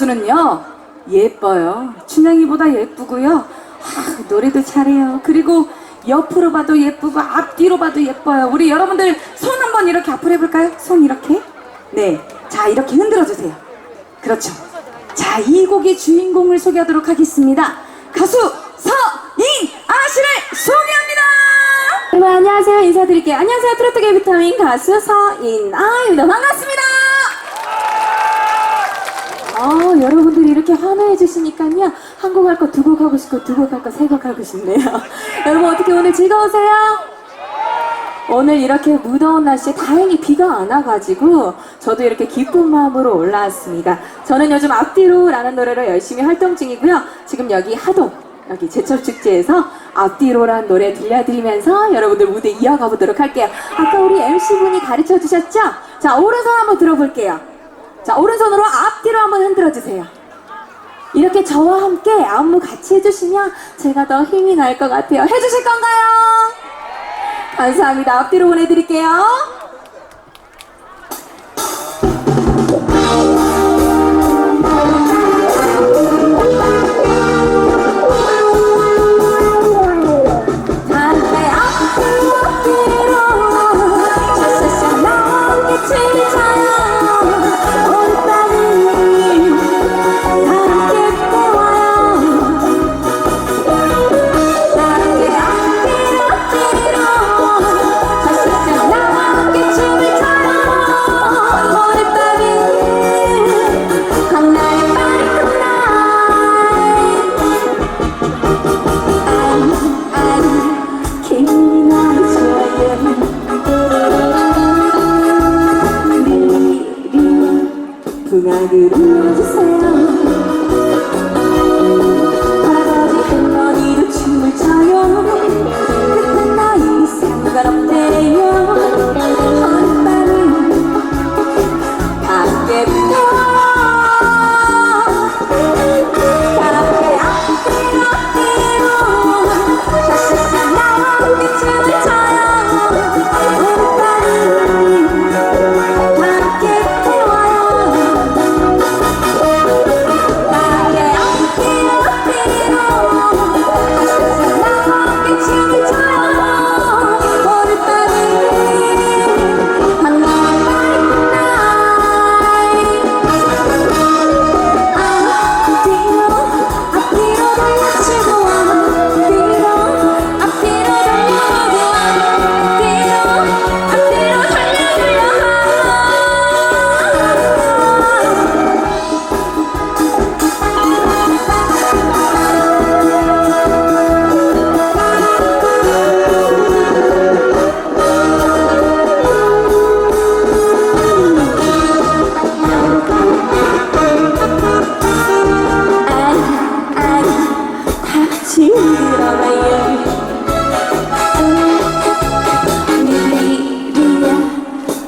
가수는요 예뻐요. 춘향이보다 예쁘고요. 아, 노래도 잘해요. 그리고 옆으로 봐도 예쁘고 앞뒤로 봐도 예뻐요. 우리 여러분들 손 한번 이렇게 앞으로 해볼까요? 손 이렇게? 네자 이렇게 흔들어 주세요. 그렇죠. 자이 곡의 주인공을 소개하도록 하겠습니다. 가수 서인아 씨를 소개합니다. 여러분 안녕하세요. 인사드릴게요. 안녕하세요. 트로트계 비타민 가수 서인아입니다 반갑습니다 아, 여러분들이 이렇게 환호해 주시니까요. 한 곡 할 거 두 곡 하고 싶고 두 곡 할 거 세 곡 하고 싶네요. 여러분 어떻게 오늘 즐거우세요? 오늘 이렇게 무더운 날씨에 다행히 비가 안 와가지고 저도 이렇게 기쁜 마음으로 올라왔습니다. 저는 요즘 앞뒤로라는 노래로 열심히 활동 중이고요. 지금 여기 하동 여기 제철축제에서 앞뒤로라는 노래 들려드리면서 여러분들 무대 이어가 보도록 할게요. 아까 우리 MC분이 가르쳐 주셨죠? 자 오른손 한번 들어볼게요. 자, 오른손으로 앞뒤로 한번 흔들어 주세요. 이렇게 저와 함께 안무 같이 해주시면 제가 더 힘이 날 것 같아요. 해주실 건가요? 감사합니다. 앞뒤로 보내드릴게요. I I just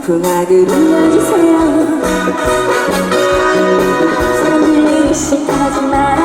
그 풍악을 불러주세요. 사람들이 의식하지만